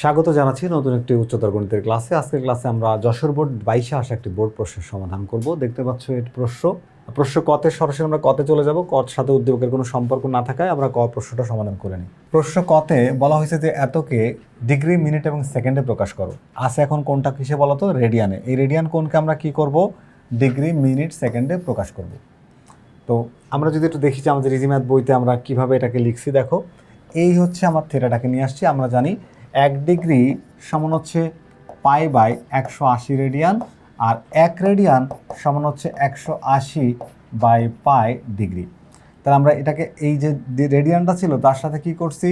স্বাগত জানাচ্ছি নতুন একটি উচ্চতর গণিতের ক্লাসে। আজকের ক্লাসে আমরা যশোর বোর্ড বাইশে আসা একটি বোর্ড প্রশ্নের সমাধান করব। দেখতে পাচ্ছ এর প্রশ্ন। প্রশ্ন কতে, সরাসরি আমরা কতে চলে যাব। কত সাথে উদ্দীপকের কোনো সম্পর্ক না থাকায় আমরা ক প্রশ্নটা সমাধান করে নিই। প্রশ্ন কতে বলা হয়েছে যে এতকে ডিগ্রি, মিনিট এবং সেকেন্ডে প্রকাশ করো। আছে এখন কোনটা কিসে বলো তো? রেডিয়ানে। এই রেডিয়ান কোনকে আমরা কি করব? ডিগ্রি, মিনিট, সেকেন্ডে প্রকাশ করব। তো আমরা যদি একটু দেখি যে আমাদের রিজিম্যাথ বইতে আমরা কীভাবে এটাকে লিখছি, দেখো। এই হচ্ছে আমার থেটাটাকে নিয়ে আসছি। আমরা জানি এক ডিগ্রি সমান হচ্ছে পাই বাই একশো আশি রেডিয়ান আর এক রেডিয়ান সমান হচ্ছে একশো আশি বাই পাই ডিগ্রি। তাহলে আমরা এটাকে এই যে রেডিয়ানটা ছিল, তার সাথে কি করছি?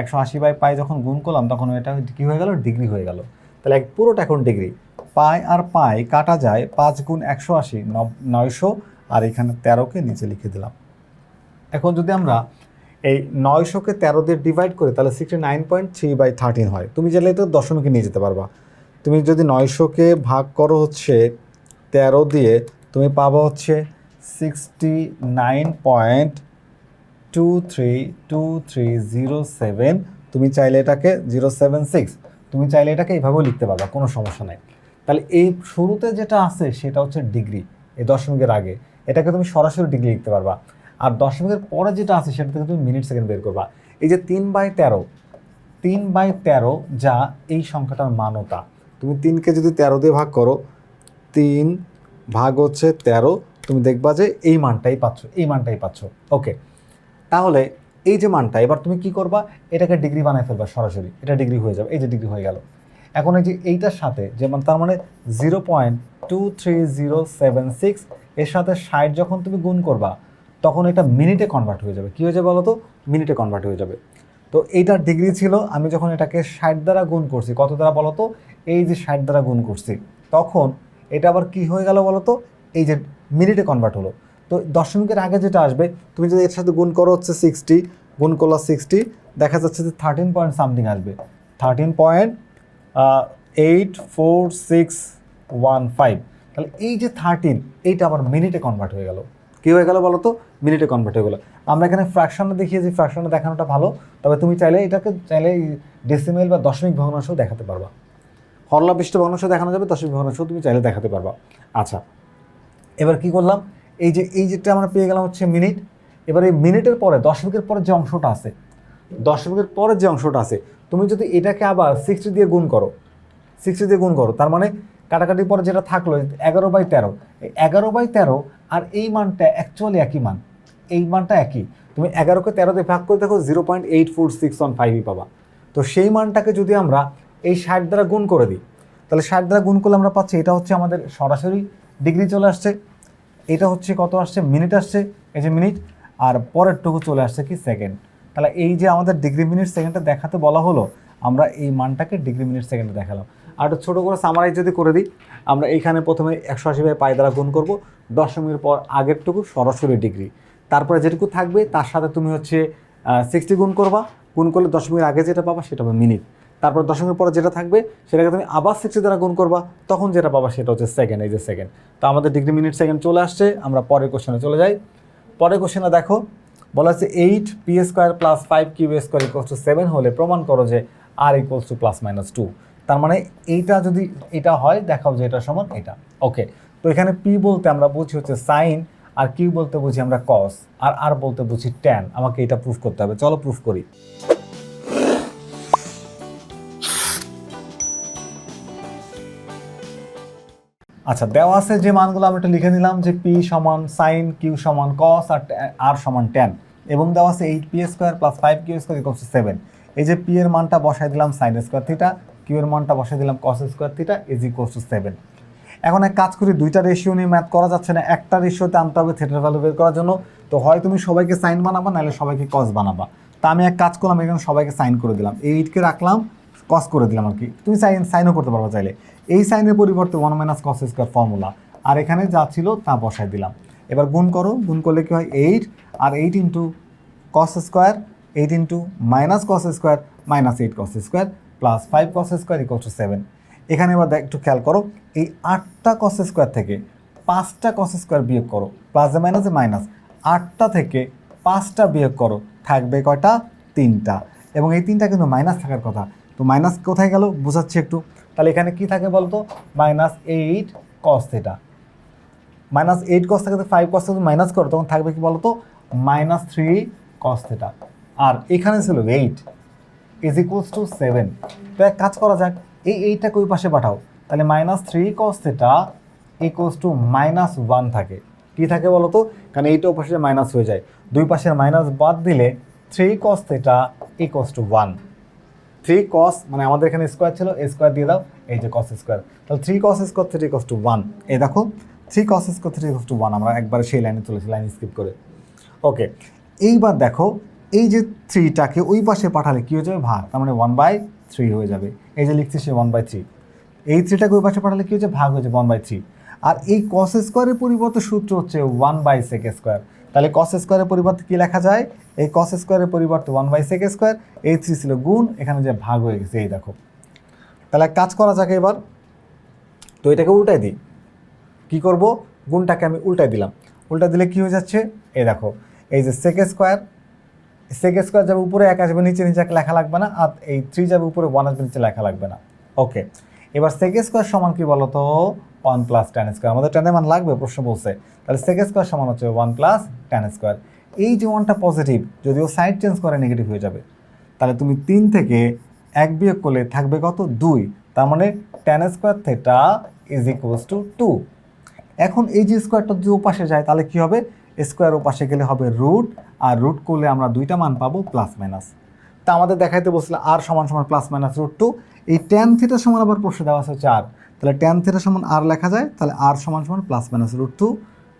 একশো আশি বাই পাই যখন গুণ করলাম, তখন এটা কী হয়ে গেল? ডিগ্রি হয়ে গেল। তাহলে এক পুরোটা এখন ডিগ্রি। পাই আর পাই কাটা যায় পাঁচ গুণ একশো আশি নয়শো, আর এখানে তেরোকে নিচে লিখে দিলাম। এখন যদি আমরা এই নয়শোকে তেরো দিয়ে ডিভাইড করে, তাহলে sixty nine point three by thirteen হয়। তুমি চাইলে তো দশমিকে নিয়ে যেতে পারবা। তুমি যদি নয়শোকে ভাগ করো হচ্ছে তেরো দিয়ে, তুমি পাবো হচ্ছে sixty nine point two three two three zero seven তুমি চাইলে এটাকে জিরো সেভেন সিক্স তুমি চাইলে এটাকে এইভাবেও লিখতে পারবা, কোনো সমস্যা নাই। তাহলে এই শুরুতে যেটা আছে, সেটা হচ্ছে ডিগ্রি এই দশমিকের আগে। এটাকে তুমি সরাসরি ডিগ্রি লিখতে পারবা। আর দশমিকের পরে যেটা আছে, সেটা থেকে তুমি মিনিট সেকেন্ড বের করবা। এই যে তিন বাই তেরো, তিন বাই তেরো যা এই সংখ্যাটার মানতা তুমি তিনকে যদি তেরো দিয়ে ভাগ করো, তিন ভাগ হচ্ছে তেরো, তুমি দেখবা যে এই মানটাই পাচ্ছ, এই মানটাই পাচ্ছ। ওকে, তাহলে এই যে মানটা, এবার তুমি কি করবা? এটাকে ডিগ্রি বানায় ফেলবা সরাসরি, এটা ডিগ্রি হয়ে যাবে, এই যে ডিগ্রি হয়ে গেল। এখন এই যে এইটার সাথে যেমন তার মানে zero point two three zero seven six, এর সাথে ষাট যখন তুমি গুণ করবা তখন এটা মিনিটে কনভার্ট হয়ে যাবে। কী হয়ে যাবে বলো তো মিনিটে কনভার্ট হয়ে যাবে। তো এইটার ডিগ্রি ছিল, আমি যখন এটাকে ষাট দ্বারা গুণ করছি, কত দ্বারা বলো তো এই যে ষাট দ্বারা গুণ করছি, তখন এটা আবার কি হয়ে গেল বলো তো এই যে মিনিটে কনভার্ট হলো। তো দশমিকের আগে যেটা আসবে, তুমি যদি এর সাথে গুণ করো হচ্ছে সিক্সটি গুণ করল সিক্সটি দেখা যাচ্ছে যে থার্টিন পয়েন্ট সামথিং আসবে। Thirteen point eight four six one five তাহলে এই যে থার্টিন এইটা আবার মিনিটে কনভার্ট হয়ে গেল। কী হয়ে গেলো বলো তো, মিনিটে কনভার্ট হয়ে গেলো। আমরা এখানে ফ্র্যাকশনে দেখিয়েছি ফ্র্যাকশনে দেখানোটা ভালো, তবে তুমি চাইলে এটাকে, চাইলে ডেসিমেল বা দশমিক ভগ্নাংশ দেখাতে পারবা। হরলা পৃষ্ঠ ভগ্নাংশ দেখানো যাবে, দশমিক ভগ্নাংশ তুমি চাইলে দেখাতে পারবা। আচ্ছা এবার কি করলাম? এই যে, এই যেটা আমরা পেয়ে গেলাম হচ্ছে মিনিট এবার এই মিনিটের পরে, দশমিকের পরে যে অংশটা আছে, দশমিকের পরে যে অংশটা আছে, তুমি যদি এটাকে আবার সিক্সটি দিয়ে গুণ করো সিক্সটি দিয়ে গুণ করো, তার মানে কাটাকাটির পরে যেটা থাকল, এগারো বাই তেরো এগারো বাই তেরো আর এই মানটা অ্যাকচুয়ালি একই মান। এই মানটা একই। তুমি এগারোকে তেরোতে ভাগ করে দেখো zero point eight four six one ফাইভই পাবা। তো সেই মানটাকে যদি আমরা এই ষাট দ্বারা গুণ করে দিই, তাহলে ষাট দ্বারা গুণ করলে আমরা পাচ্ছি, এটা হচ্ছে আমাদের সরাসরি ডিগ্রি চলে আসছে। এটা হচ্ছে কত আসছে? মিনিট আসছে। এই যে মিনিট আর পরেরটুকু চলে আসছে কি? সেকেন্ড তাহলে এই যে আমাদের ডিগ্রি মিনিট সেকেন্ডটা দেখাতে বলা হলো, আমরা এই মানটাকে ডিগ্রি মিনিট সেকেন্ডে দেখালাম। আর একটু ছোটো করে সামারাইজ যদি করে দিই, আমরা এইখানে প্রথমে একশো আশি বাই পাই দ্বারা গুণ করব। দশমিকের পর আগেরটুকু সরাসরি ডিগ্রি তারপরে যেটুকু থাকবে, তার সাথে তুমি হচ্ছে সিক্সটি গুণ করবা। গুণ করলে দশমিকের আগে যেটা পাবা সেটা হবে মিনিট তারপর দশমিকের পরে যেটা থাকবে, সেটাকে তুমি আবার সিক্সটি দ্বারা গুণ করবা। তখন যেটা পাবা সেটা হচ্ছে সেকেন্ড এই যে সেকেন্ড তো আমাদের ডিগ্রি মিনিট সেকেন্ড চলে আসছে, আমরা পরের কোশ্চেনে চলে যাই। পরের কোশ্চেনে দেখো, বলা হচ্ছে eight p square plus five q square equals to seven হলে প্রমাণ করো যে আর equals to plus minus two তার মানে এইটা যদি এটা হয়, দেখাও যে এটা সমান এটা। ওকে তো এখানে পি বলতে আমরা বুঝি হচ্ছে সাইন আর কিউ বলতে বুঝি আমরা কস আর আর বলতে বুঝি ট্যান আমাকে এটা প্রুফ করতে হবে। চলো প্রুফ করি। আচ্ছা দেওয়া আছে যে মানগুলো আমরা একটু লিখে নিলাম যে পি সমান সাইন কিউ সমান কস আর আর সমান ট্যান এবং দেওয়া আছে eight p square plus five q square equals to seven এই যে পি এর মানটা বসাই দিলাম সাইন স্কোয়ার থিটা কিউ এর মানটা বসাই দিলাম cos square theta is equals to seven এখন এক কাজ করি, দুইটা রেশিও নিয়ে ম্যাথ করা যাচ্ছে না, একটা রেশিওতে আনতে হবে থিটার ভ্যালু বের করার জন্য। তো হয় তুমি সবাইকে সাইন বানাবা, নাহলে সবাইকে কস বানাবা। তা আমি এক কাজ করলাম, এখানে সবাইকে সাইন করে দিলাম। এই এইটকে রাখলাম কস করে দিলাম আর কি। তুমি সাইন সাইনও করতে পারবা চাইলে। এই সাইনের পরিবর্তে one minus cos square formula আর এখানে যা ছিল তা বসাই দিলাম। এবার গুণ করো, গুণ করলে কি হয়? Eight R eight into cos square eight into minus cos square minus eight cos square plus five cos square equal to seven এখানে এবার দেখ- একটু খেয়াল করো, এই আটটা কস স্কোয়ার থেকে পাঁচটা কস স্কোয়ার বিয়োগ করো প্লাসে মাইনাসে মাইনাস আটটা থেকে পাঁচটা বিয়োগ করো, থাকবে কয়টা? তিনটা। এবং এই তিনটা কিন্তু মাইনাস থাকার কথা। তো মাইনাস কোথায় গেল? বোঝাচ্ছি একটু। তাহলে এখানে কি থাকে বলতো? Minus eight cos theta minus eight cos থেকে ফাইভ কস থেকে মাইনাস করো, তখন থাকবে কি বলতো? মাইনাস থ্রি কস থেটা আর এখানে ছিল eight is equals to seven তো এক কাজ করা যাক, এই এইটটাকে ওই পাশে পাঠাও। তাহলে minus three cos theta equals to minus one থাকে। কি থাকে বলো তো কারণ এইটা পাশে মাইনাস হয়ে যায়। দুই পাশের মাইনাস বাদ দিলে three cos theta equals to one three cos মানে আমাদের এখানে স্কোয়ার ছিল স্কোয়ার দিয়ে দাও, এই যে কস স্কোয়ার তাহলে three cos square three cos two one এই দেখো three cos square three cos two one আমরা একবার সেই লাইনে চলেছি লাইন স্কিপ করে। ওকে এইবার দেখো এই যে থ্রিটাকে ওই পাশে পাঠালে কী হয়ে যাবে? ভাগ। তার মানে ওয়ান বাই থ্রি হয়ে যাবে। এই যে লিখছি সে ওয়ান বাই থ্রি এই থ্রিটাকে ওই পাশে পাঠালে কী হচ্ছে ভাগ হয়ে যাবে ওয়ান বাই থ্রি আর এই কস স্কোয়ারের পরিবর্তে সূত্র হচ্ছে ওয়ান বাই সেক স্কোয়ার তাহলে কস স্কোয়ারের পরিবর্তে কী লেখা যায়? এই কস স্কোয়ারের পরিবর্তে ওয়ান বাই সেক স্কোয়ার এই থ্রি ছিল গুণ, এখানে যে ভাগ হয়ে গেছে, এই দেখো। তাহলে কাজ করা যাক এবার। তো এটাকে উল্টাই দিই। কী করব? গুণটাকে আমি উল্টাই দিলাম। উল্টা দিলে কী হয়ে যাচ্ছে? এই দেখো। এই যে সেক স্কোয়ার সেক স্কোয়ার যাবে উপরে, এক আসবে নিচে নিচে এক লেখা লাগবে না, আর এই থ্রি যাবে উপরে ওয়ান আসবে নিচে লেখা লাগবে না। ওকে এবার সেক স্কোয়ার সমান কি বলো তো ওয়ান প্লাস টেন স্কোয়ার আমাদের টেনের মান লাগবে, প্রশ্ন বলছে। তাহলে সেক স্কোয়ার সমান হচ্ছে ওয়ান প্লাস টেন স্কোয়ার এই যে ওয়ানটা পজিটিভ যদিও সাইড চেঞ্জ করে নেগেটিভ হয়ে যাবে। তাহলে তুমি তিন থেকে এক বিয়োগ করলে থাকবে কত? দুই। তার মানে tan square theta is equals to two এখন এই যে স্কোয়ারটা যদি ওপাশে যায়, তাহলে কী হবে? স্কোয়ার ওপাশে গেলে হবে রুট আর রুট করলে আমরা দুইটা মান পাবো প্লাস মাইনাস তা আমাদের দেখাইতে বসছিল আর সমান সমান প্লাস মাইনাস রুট টু এই টেন থিটার সমান আবার প্রশ্ন দেওয়া আছে আর তাহলে টেন থিটার সমান আর লেখা যায়, তাহলে আর সমান সমান প্লাস মাইনাস রুট টু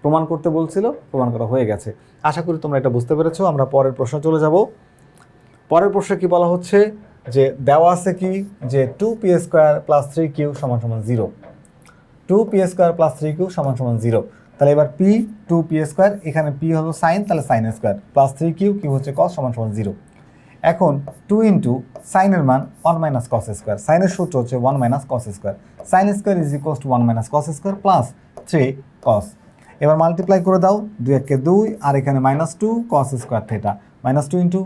প্রমাণ করতে বলছিল, প্রমাণ করা হয়ে গেছে। আশা করি তোমরা এটা বুঝতে পেরেছ, আমরা পরের প্রশ্ন চলে যাব। পরের প্রশ্নে কি বলা হচ্ছে যে দেওয়া আছে কি? যে two p square plus three q সমান সমান zero two p square plus three q সমান সমান জিরো তাহলে এবার পি টু পি স্কোয়ার এখানে পি হলো সাইন তাহলে sine square plus three q q হচ্ছে কস সমান সমান জিরো এখন টু ইন্টু সাইনের মান ওয়ান মাইনাস কস স্কোয়ার সাইনের সূত্র হচ্ছে one minus cos square sine square is equals to one minus cos square plus three cos এবার মাল্টিপ্লাই করে দাও, দুই একে দুই, আর এখানে minus two cos square theta minus two into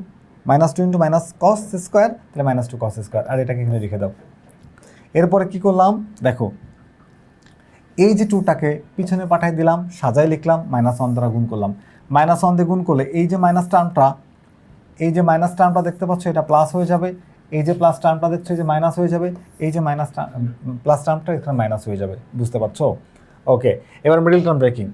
minus two into minus cos square তাহলে minus two cos square আর এটাকে এখানে লিখে দাও। এরপরে কী করলাম? দেখো এই যে টুটাকে পিছনে পাঠাই দিলাম সাজাই লিখলাম মাইনাস ওয়ান দ্বারা গুণ করলাম। মাইনাস ওয়ান দিয়ে গুণ করলে এই যে মাইনাস টার্মটা এই যে মাইনাস টার্মটা দেখতে পাচ্ছ, এটা প্লাস হয়ে যাবে। এই যে প্লাস টার্মটা দেখছ যে মাইনাস হয়ে যাবে। এই যে মাইনাস প্লাস টার্মটা এখানে মাইনাস হয়ে যাবে। বুঝতে পারছ? ওকে এবার মিডিল টার্ম ব্রেকিং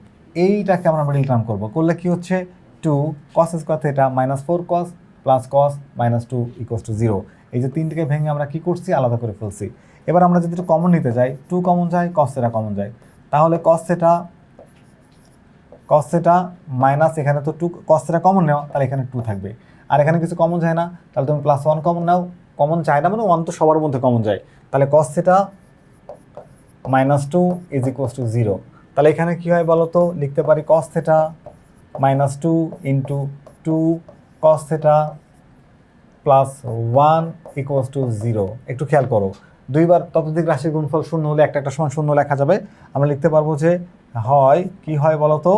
এইটাকে আমরা মিডিল টার্ম করব। করলে কি হচ্ছে? Two cos square theta minus four cos plus cos minus two equals to zero এই যে তিনটাকে ভেঙে আমরা কি করছি? আলাদা করে ফেলছি। এবার আমরা যদি একটু কমন নিতে যাই টু কমন যায় কস থেটা কমন যায়। তাহলে cos theta cos theta minus এখানে তো টু কস থেটা কমন নেওয়া, তাহলে এখানে টু থাকবে। আর এখানে কিছু কমন যায় না, তাহলে তুমি প্লাস ওয়ান কমন নাও। কমন চায় না মানে ওয়ান তো সবার মধ্যে কমন যায়। তাহলে cos theta minus two is equals to zero তাহলে এখানে কী হয় বলো তো? লিখতে পারি cos theta minus two into two cos theta plus one equals to zero একটু খেয়াল করো। দুইবার ততোধিক রাশির গুণফল শূন্য হলে একটা একটা সমান শূন্য লেখা যাবে। আমরা লিখতে পারব যে হয়, কি হয় বলো তো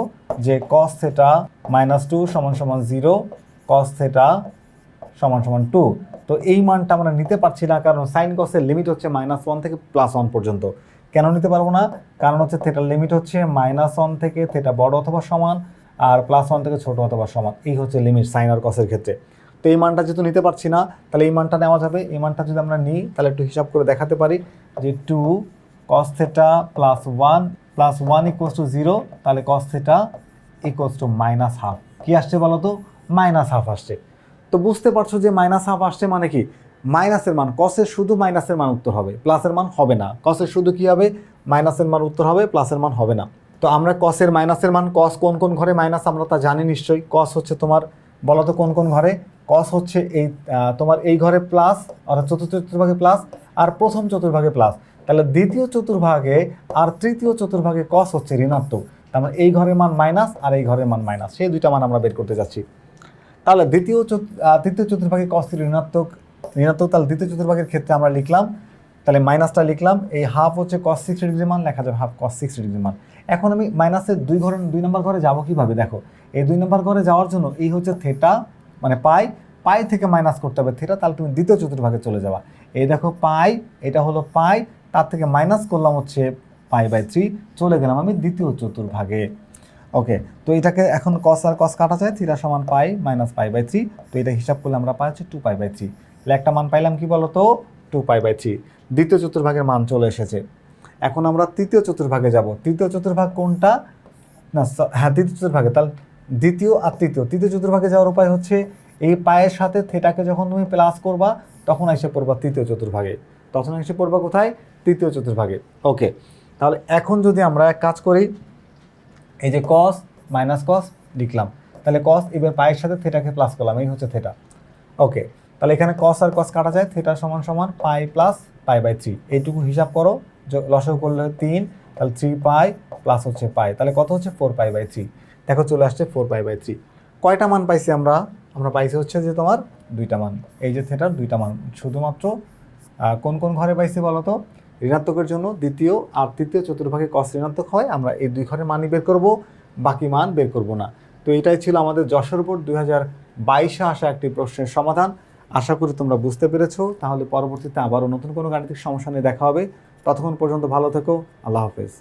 যে কস থেটা মাইনাস টু সমান সমান জিরো কস থেটা সমান সমান টু তো এই মানটা আমরা নিতে পারছি না, কারণ সাইন কসের লিমিট হচ্ছে মাইনাস ওয়ান থেকে প্লাস ওয়ান পর্যন্ত। কেন নিতে পারব না? কারণ হচ্ছে থেটার লিমিট হচ্ছে মাইনাস ওয়ান থেকে থেটা বড় অথবা সমান, আর প্লাস ওয়ান থেকে ছোট অথবা সমান। এই হচ্ছে লিমিট সাইন আর কসের ক্ষেত্রে। এই মানটা যেহেতু নিতে পারছি না, তাহলে এই মানটা নেওয়া যাবে। এই মানটা যদি আমরা নিই, তাহলে একটু হিসাব করে দেখাতে পারি যে two cos theta plus one plus one equals to zero তাহলে cos theta equals to minus half কী আসছে বলো তো? মাইনাস হাফ আসছে। তো বুঝতে পারছ যে মাইনাস হাফ আসছে মানে কি? মাইনাসের মান কসের শুধু মাইনাসের মান উত্তর হবে। প্লাসের মান হবে না। কসের শুধু কি হবে? মাইনাসের মান উত্তর হবে প্লাসের মান হবে না। তো আমরা কসের মাইনাসের মান কস কোন কোন ঘরে মাইনাস আমরা তা জানি নিশ্চয়ই। কস হচ্ছে তোমার বলো তো কোন কোন ঘরে? কস হচ্ছে এই তোমার এই ঘরে প্লাস অর্থাৎ চতুর্থ চতুর্ভাগে প্লাস আর প্রথম চতুর্ভাগে প্লাস তাহলে দ্বিতীয় চতুর্ভাগে আর তৃতীয় চতুর্ভাগে কস হচ্ছে ঋণাত্মক। তার মানে এই ঘরের মান মাইনাস আর এই ঘরের মান মাইনাস সেই দুইটা মান আমরা বের করতে যাচ্ছি। তাহলে দ্বিতীয় তৃতীয় চতুর্ভাগে কস ঋণাত্মক। ঋণাত্মক, তাহলে দ্বিতীয় চতুর্ভাগের ক্ষেত্রে আমরা লিখলাম, তাহলে মাইনাসটা লিখলাম, এই হাফ হচ্ছে কস সিক্স ডিগ্রি মান, লেখা যাবে হাফ কস সিক্স ডিগ্রি মান। এখন আমি মাইনাসের দুই ঘরের দুই নম্বর ঘরে যাব কীভাবে? দেখো, এই দুই নম্বর ঘরে যাওয়ার জন্য এই হচ্ছে থেটা মানে পাই পাই থেকে মাইনাস করতে হবে। থিটা তাহলে তুমি দ্বিতীয় চতুর্ভাগে চলে যাবা। এই দেখো পাই এটা হলো পাই তার থেকে মাইনাস করলাম হচ্ছে পাই বাই থ্রি চলে গেলাম আমি দ্বিতীয় চতুর্ভাগে ওকে তো এটাকে এখন কস আর কস কাটা যায় থিটা সমান pi minus pi by three তো এটা হিসাব করলে আমরা পাই হচ্ছে টু পাই বাই থ্রি একটা মান পাইলাম কি বলো তো টু পাই বাই থ্রি দ্বিতীয় চতুর্ভাগের মান চলে এসেছে। এখন আমরা তৃতীয় চতুর্ভাগে যাব। তৃতীয় চতুর্ভাগ কোনটা? না হ্যাঁ তৃতীয় চতুর্ভাগে। তাহলে দ্বিতীয় আর তৃতীয়। তৃতীয় চতুর্ভাগে যাওয়ার উপায় হচ্ছে এই পায়ের সাথে থেটাকে যখন তুমি প্লাস করবা, তখন এসে পড়বা তৃতীয় চতুর্ভাগে। তখন এসে পড়বা কোথায়? তৃতীয় চতুর্ভাগে। ওকে তাহলে এখন যদি আমরা এক কাজ করি, এই যে কস মাইনাস কস লিখলাম। তাহলে কস এবার পায়ের সাথে থেটাকে প্লাস করলাম, এই হচ্ছে থেটা। ওকে তাহলে এখানে কস আর কস কাটা যায়, থেটা সমান সমান pi plus pi by three এইটুকু হিসাব করো। লসাগু করলে তিন, তাহলে থ্রি পাই প্লাস হচ্ছে পাই। তাহলে কত হচ্ছে? ফোর পাই বাই থ্রি দেখো চলে আসছে ফোর পাই বাই থ্রি কয়টা মান পাইছি আমরা? আমরা পাইছি হচ্ছে যে তোমার দুইটা মান। এই যে থেটার দুইটা মান। শুধুমাত্র কোন কোন ঘরে পাইছি বলো তো? ঋণাত্মকের জন্য দ্বিতীয় আর তৃতীয় চতুর্ভাগে কস ঋণাত্মক হয়, আমরা এই দুই ঘরের মানই বের করব, বাকি মান বের করব না। তো এটাই ছিল আমাদের যশোর বোর্ড দুই হাজার বাইশে আসা একটি প্রশ্নের সমাধান। আশা করি তোমরা বুঝতে পেরেছ। তাহলে পরবর্তীতে আবারও নতুন কোনো গাণিতিক সমস্যা নিয়ে দেখা হবে। ততক্ষণ পর্যন্ত ভালো থেকো। আল্লাহ হাফেজ।